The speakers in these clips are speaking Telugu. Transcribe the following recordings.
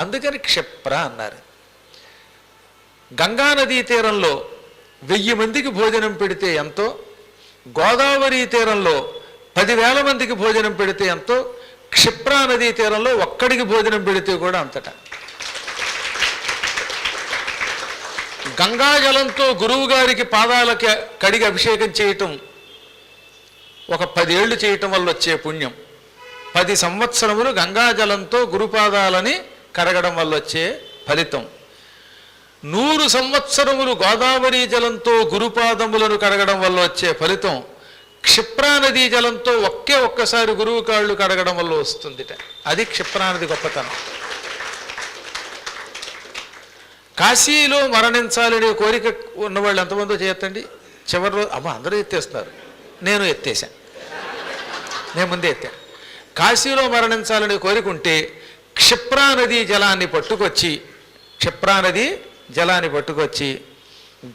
అందుకని క్షిప్ర అన్నారు. గంగా నదీ తీరంలో వెయ్యి మందికి భోజనం పెడితే ఎంతో గోదావరి తీరంలో పదివేల మందికి భోజనం పెడితే ఎంతో క్షిప్రా నదీ తీరంలో ఒక్కడికి భోజనం పెడితే కూడా అంతటా. గంగాజలంతో గురువు గారికి పాదాలకి కడిగి అభిషేకం చేయటం ఒక పదేళ్ళు చేయటం వల్ల వచ్చే పుణ్యం. పది సంవత్సరములు గంగాజలంతో గురుపాదాలని కడగడం వల్ల వచ్చే ఫలితం. నూరు సంవత్సరములు గోదావరి జలంతో గురుపాదములను కడగడం వల్ల వచ్చే ఫలితం క్షిప్రానదీ జలంతో ఒకే ఒక్కసారి గురువు కాళ్ళు కడగడం వల్ల వస్తుందిట. అది క్షిప్రానది గొప్పతనం. కాశీలో మరణించాలనే కోరిక ఉన్నవాళ్ళు ఎంతమందో చేయొద్దండి? చివరి రోజు అమ్మ అందరూ ఎత్తేస్తున్నారు. నేను ఎత్తేసాను నేను ముందే ఎత్తాను కాశీలో మరణించాలనే కోరిక ఉంటే క్షిప్రానది జలాన్ని పట్టుకొచ్చి క్షిప్రానది జలాన్ని పట్టుకొచ్చి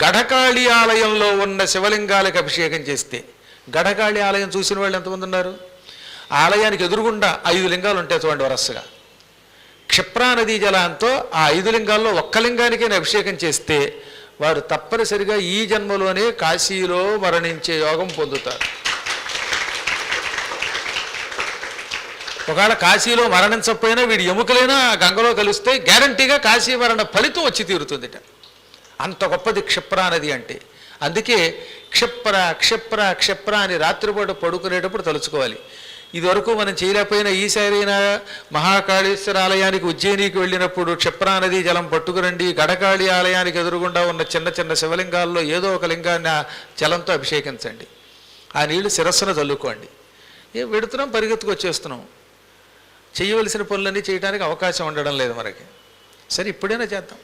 గడకాళి ఆలయంలో ఉన్న శివలింగాలకు అభిషేకం చేస్తే గడకాళి ఆలయం చూసిన వాళ్ళు ఎంతమంది ఉన్నారు? ఆలయానికి ఎదురుగుండా ఐదు లింగాలు ఉంటాయి చూడండి వరసగా. క్షిప్రానదీ జలంతో ఆ ఐదు లింగాల్లో ఒక్క లింగానికైనా అభిషేకం చేస్తే వారు తప్పనిసరిగా ఈ జన్మలోనే కాశీలో మరణించే యోగం పొందుతారు. ఒకవేళ కాశీలో మరణించకపోయినా వీడి ఎముకలైనా గంగలో కలిస్తే గ్యారంటీగా కాశీ మరణ ఫలితం వచ్చి తీరుతుందిట. అంత గొప్పది క్షిప్ర నది అంటే. అందుకే క్షిప్ర క్షిప్ర క్షిప్ర అని రాత్రిపూట పడుకునేటప్పుడు తలుచుకోవాలి. ఇదివరకు మనం చేయలేకపోయినా ఈసారైనా మహాకాళేశ్వర ఆలయానికి ఉజ్జయినికి వెళ్ళినప్పుడు క్షిప్రా నది జలం పట్టుకురండి గడకాళి ఆలయానికి ఎదురుగుండా ఉన్న చిన్న చిన్న శివలింగాల్లో ఏదో ఒక లింగాన్ని ఆ జలంతో అభిషేకించండి. ఆ నీళ్ళు శిరస్సును చల్లుకోండి ఏ పెడుతున్నాం పరిగెత్తుకు వచ్చేస్తున్నాం. చేయవలసిన పనులన్నీ చేయడానికి అవకాశం ఉండడం లేదు మనకి. సరే ఇప్పుడైనా చేద్దాం.